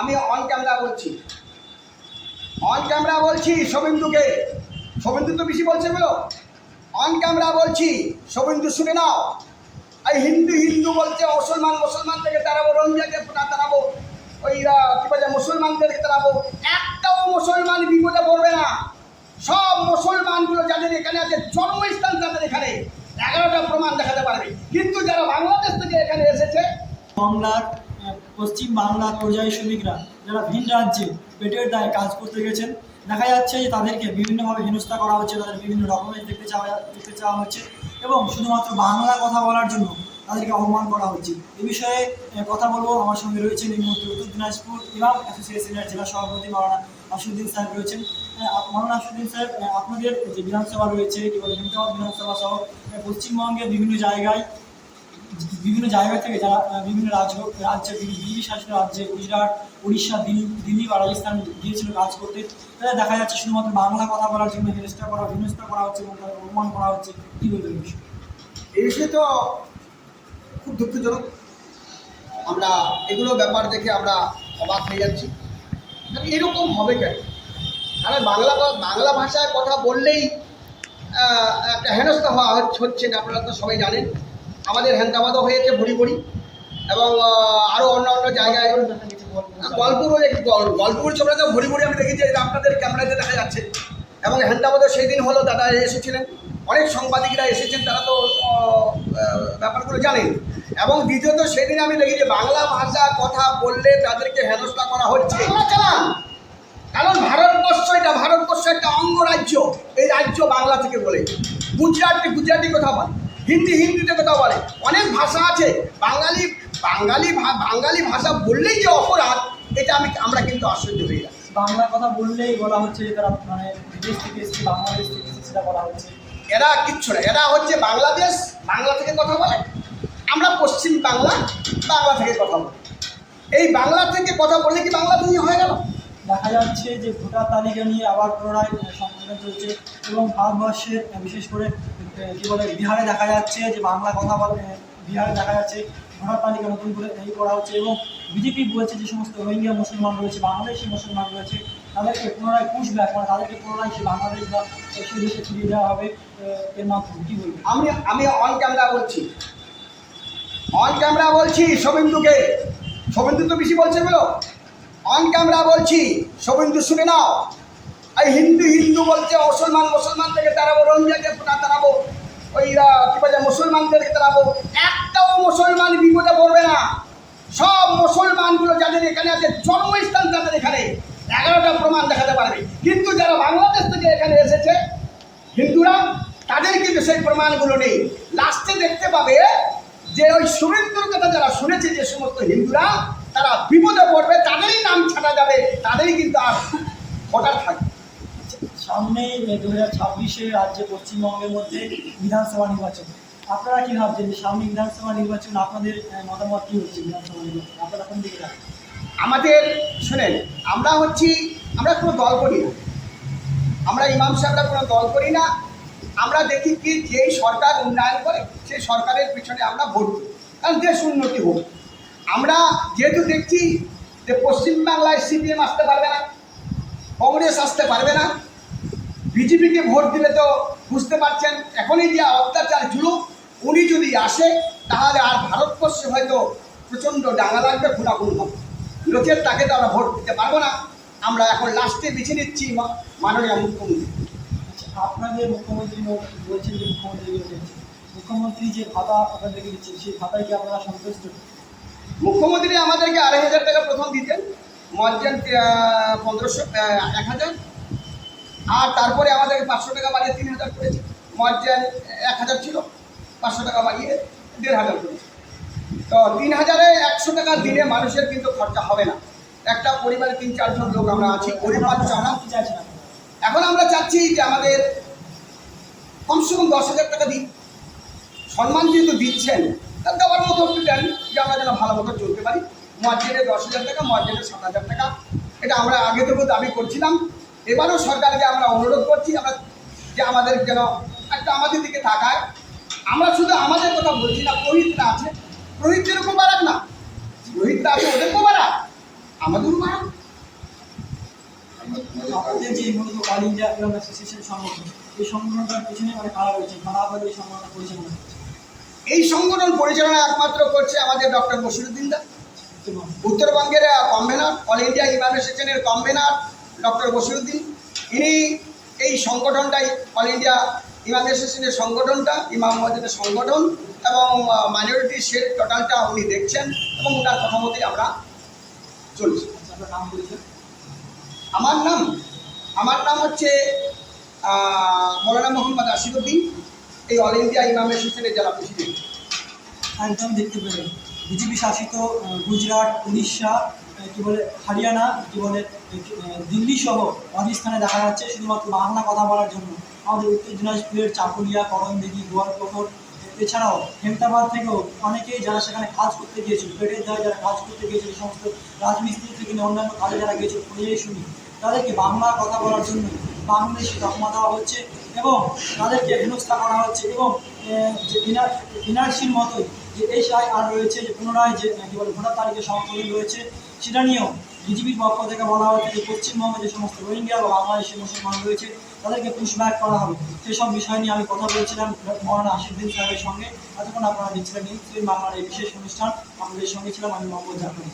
আমি on camera বলছি। On camera বলছি শোভেন্দুকে। শোভেন্দু তো বেশি বলছে বলো অন ক্যামেরা বলছি, শোভেন্দু শুনে নাও। এই হিন্দু হিন্দু বলছে, মুসলমান মুসলমান থেকে তাড়াবো রোহিঙ্গাকে তাড়াবো ওই কি বলে, মুসলমানদেরকে তাড়াবো একটাও মুসলমান বিপদে পড়বে না। সব মুসলমানগুলো যাদের এখানে আছে, জন্মস্থান তাদের এখানে। এগারোটা প্রমাণ দেখাতে পারবে। কিন্তু যারা বাংলাদেশ থেকে এখানে এসেছে, বাংলার পশ্চিম বাংলার পর্যায়ী শ্রমিকরা যারা ভিন রাজ্যে পেটের দায়ে কাজ করতে গেছেন, দেখা যাচ্ছে যে তাদেরকে বিভিন্নভাবে হেনস্থা করা হচ্ছে, তাদের বিভিন্ন ডকুমেন্ট দেখতে চাওয়া দেখতে চাওয়া হচ্ছে এবং শুধুমাত্র বাংলা কথা বলার জন্য তাদেরকে অপমান করা হচ্ছে। এ বিষয়ে কথা বলব। আমার সঙ্গে রয়েছেন এই মুহূর্তে উত্তর দিনাজপুর ইমাম অ্যাসোসিয়েশনের জেলা সভাপতি মাওলানা আশুদ্দিন সাহেব রয়েছেন। মাওলানা আশুদ্দিন সাহেব আপনাদের যে বিধানসভা রয়েছে কি বলে বিধানসভা সহ পশ্চিমবঙ্গের বিভিন্ন জায়গায় বিভিন্ন জায়গা থেকে যারা বিভিন্ন রাজ্য রাজ্যে দিল্লি শাসিত রাজ্যে, গুজরাট, উড়িষ্যা, দিল্লি বা রাজস্থান গিয়েছিল কাজ করতে। তাদের দেখা যাচ্ছে শুধুমাত্র বাংলা কথা বলার জন্য হেনস্থা করা হেনস্থা করা হচ্ছে এবং তাদের অপমান করা হচ্ছে। কী বলবেন? এই বিষয়ে? তো খুব দুঃখজনক। আমরা এগুলো ব্যাপার দেখে আমরা অবাক হয়ে যাচ্ছি। এরকম হবে কেন? কারণ বাংলা বাংলা ভাষায় কথা বললেই একটা হেনস্থা হওয়া হচ্ছে না, আপনারা তো সবাই জানেন। আমাদের হেনতাবাদও হয়েছে ভরি ভরি এবং আরও অন্য অন্য জায়গায় গল্পুর ছবিটা তো ভরি ভরি আমি দেখেছি এটা আপনাদের ক্যামেরাতে দেখা যাচ্ছে। এবং হেন্দাবাদও সেই দিন হলো দাদা এসেছিলেন। অনেক সাংবাদিকরা এসেছেন, তারা তো ব্যাপারগুলো জানেন। এবং দ্বিতীয়ত সেদিন আমি দেখি যে বাংলা ভাষা কথা বললে তাদেরকে হেনস্থা করা হচ্ছে। কারণ ভারতবর্ষ এটা, ভারতবর্ষ একটা অঙ্গরাজ্য। এই রাজ্য বাংলা থেকে বলে। গুজরাটি গুজরাটি কথা বলে। হিন্দি হিন্দিতে কথা বলে। অনেক ভাষা আছে। বাঙালি বাঙালি বাঙালি ভাষা বললেই যে অপরাধ এটা আমি আমরা কিন্তু আশ্চর্য হয়ে যাচ্ছি। বাংলা কথা বললেই বলা হচ্ছে যে তারা মানে বিদেশ থেকে এসেছে বাংলাদেশ থেকে এসেছে সেটা বলা হচ্ছে। এরা কিচ্ছু না। এরা হচ্ছে বাংলাদেশ বাংলা থেকে কথা বলে। আমরা পশ্চিম বাংলা বাংলা থেকে কথা বলি। এই বাংলা থেকে কথা বললে কি বাংলা তুমি হয়ে গেল? দেখা যাচ্ছে যে ভোটার তালিকা নিয়ে আবার পুনরায় সংশোধন চলছে এবং ভারতবর্ষের বিশেষ করে কি বলে, বিহারে দেখা যাচ্ছে যে বাংলা কথা বলে বিহারে দেখা যাচ্ছে ভোটার তালিকা নতুন করে এই করা হচ্ছে এবং বিজেপি বলছে যে সমস্ত রোহিঙ্গা মুসলমান রয়েছে, বাংলাদেশি মুসলমান রয়েছে, তাদেরকে পুনরায় পুষব্যাক মানে তাদেরকে পুনরায় সে বাংলাদেশ বা সেই দেশে ফিরিয়ে দেওয়া হবে এর মাধ্যমে কী বলবেন আমি আমি অন ক্যামেরা বলছি। অন ক্যামেরা বলছি শোভেন্দুকে শোভেন্দু তো বেশি বলছে বলো অন ক্যামেরা বলছি, শোভেন্দু শুনে নাও। এই হিন্দু হিন্দু বলছে, মুসলমান মুসলমান থেকে তাড়াবো রোহিঙ্গাকে না তাড়াবো ওই কি বলে মুসলমানদেরকে তাড়াবো একটাও মুসলমান বিপদে পড়বে না। সব মুসলমানগুলো যাদের এখানে আছে, জন্মস্থান তাদের এখানে। এগারোটা প্রমাণ দেখাতে পারবে। কিন্তু যারা বাংলাদেশ থেকে এখানে এসেছে, হিন্দুরা, তাদের কিন্তু সেই প্রমাণগুলো নেই। লাস্টে দেখতে পাবে যে ওই শুভেন্দুর কথা যারা শুনেছে, যে সমস্ত হিন্দুরা, তারা বিপদে পড়বে, তাদেরই তাদেরই কিন্তু ভোটার থাকবে? সামনে দু হাজার ছাব্বিশে রাজ্যে পশ্চিমবঙ্গের মধ্যে বিধানসভা নির্বাচন। আপনারা কি ভাবছেন যে সামনে বিধানসভা নির্বাচন আপনাদের মতামত কি হচ্ছে বিধানসভা নির্বাচন? আপনারা কোন দিকে আমাদের শুনেন আমরা হচ্ছি আমরা কোনো দল করি না। আমরা ইমাম সাহেবরা কোনো দল করি না। আমরা দেখি কি যেই সরকার উন্নয়ন করে সেই সরকারের পিছনে আমরা ভোট দিই। কারণ দেশ উন্নতি হোক। আমরা যেহেতু দেখছি যে পশ্চিমবাংলায় সিপিএম আসতে পারবে না কংগ্রেস আসতে পারবে না বিজেপিকে ভোট দিলে তো বুঝতে পারছেন এখনই যে অত্যাচার জুলুক উনি যদি আসে তাহলে আর ভারতবর্ষে হয়তো প্রচণ্ড ডাঙা লাগবে খুনাখুন হবে। লোকের তাকে তো আমরা ভোট দিতে পারব না। আমরা এখন লাস্টে বেছে নিচ্ছি মাননীয় মুখ্যমন্ত্রী। আচ্ছা, আপনাদের মুখ্যমন্ত্রী বলছেন যে মুখ্যমন্ত্রী মুখ্যমন্ত্রী যে ভাতা আপনাদেরকে দিচ্ছেন সেই ভাতায় কি আপনারা সন্তুষ্ট? মুখ্যমন্ত্রী আমাদেরকে আড়াই হাজার টাকা প্রথম দিতেন মর্যান পনেরোশো এক হাজার। আর তারপরে আমাদেরকে পাঁচশো টাকা বাড়িয়ে তিন হাজার করেছে। মর্যান এক হাজার ছিল, পাঁচশো টাকা বাড়িয়ে দেড় হাজার করেছে। তো তিন হাজারে একশো টাকা দিনে মানুষের কিন্তু খরচা হবে না। একটা পরিবারে তিন, চারজন লোক আমরা আছি, গরিব কি চাইছেন এখন আমরা চাচ্ছি যে আমাদের কমসে কম দশ হাজার টাকা দিন সম্মান যেহেতু দিচ্ছেন তার দেওয়ার মতো একটু দেন যে আমরা যেন ভালো মতো চলতে পারি। মর্জেনে দশ হাজার টাকা মর্জেনে সাত হাজার টাকা। এটা আমরা আগে থেকেও দাবি করছিলাম। এবারও সরকারকে আমরা অনুরোধ করছি, আমরা যে আমাদের যেন একটা আমাদের দিকে তাকায়। আমরা শুধু আমাদের কথা বলছি না প্রহিতরা আছে। প্রহিতদেরও বাড়াক না। রোহিতরা আছে ওদেরকেও বাড়াক। আমাদের মারা আপনাদের যে মূলত সংগঠন। এই সংগঠনটার পিছনে মানে কারা রয়েছে? কারা এই সংগঠনটা পরিচালনা করছে? এই সংগঠন পরিচালনা একমাত্র করছে আমাদের ডক্টর বসিরুদ্দিন দা। উত্তরবঙ্গের কনভেনার অল ইন্ডিয়া ইমাম অ্যাসোসিয়েশনের কনভেনার ডক্টর বসিরুদ্দিন ইনি এই সংগঠনটাই, অল ইন্ডিয়া ইমাম অ্যাসোসিয়েশনের সংগঠনটা, ইমাম মহাজনের সংগঠন এবং মাইনরিটি সেট টোটালটা উনি দেখছেন এবং ওনার কথা মতোই আমরা চলছি। আমার নাম আমার নাম হচ্ছে মৌলানা মোহাম্মদ আসিরুদ্দিন এই অল ইন্ডিয়া ইমাম অ্যাসোসিয়েশনের যারা প্রেসিডেন্ট একদম দেখতে পেলেন। বিজেপি শাসিত গুজরাট, উড়িষ্যা কি বলে, হরিয়ানা, কি বলে দিল্লি সহ অনেক স্থানে দেখা যাচ্ছে শুধুমাত্র বাংলা কথা বলার জন্য। আমাদের উত্তর দিনাজপুরের চাকুলিয়া করণদিঘি গোয়ালপুকুর এছাড়াও হেমতাবাদ থেকেও অনেকেই যারা সেখানে কাজ করতে গিয়েছিল, পেটের দায় যারা কাজ করতে গিয়েছিল, সমস্ত রাজমিস্ত্রি থেকে নিয়ে অন্যান্য কাজে যারা গিয়েছিল পরিযায়ী শুনি। তাদেরকে বাংলা কথা বলার জন্য বাংলাদেশি তকমা দেওয়া হচ্ছে। এবং তাদেরকে হেনস্থা করা হচ্ছে এবং যে এনআরসির মতোই যে সাই আর রয়েছে যে পুনরায় যে, কি বলে, ভোটার তালিকা সংশোধন রয়েছে, সেটা নিয়েও বিজেপির পক্ষ থেকে বলা হচ্ছে যে পশ্চিমবঙ্গে যে সমস্ত রোহিঙ্গা বা বাংলাদেশের মুসলমান রয়েছে, তাদেরকে পুশব্যাক করা হবে। সেসব বিষয় নিয়ে আমি কথা বলছিলাম মৌলানা আশিফুদ্দিন সাহেবের সঙ্গে। এতক্ষণ আপনারা দেখছিলেন নিউজ বাংলার এই বিশেষ অনুষ্ঠান। আমাদের সঙ্গে ছিলাম আমি মোহাম্মদ জাফর।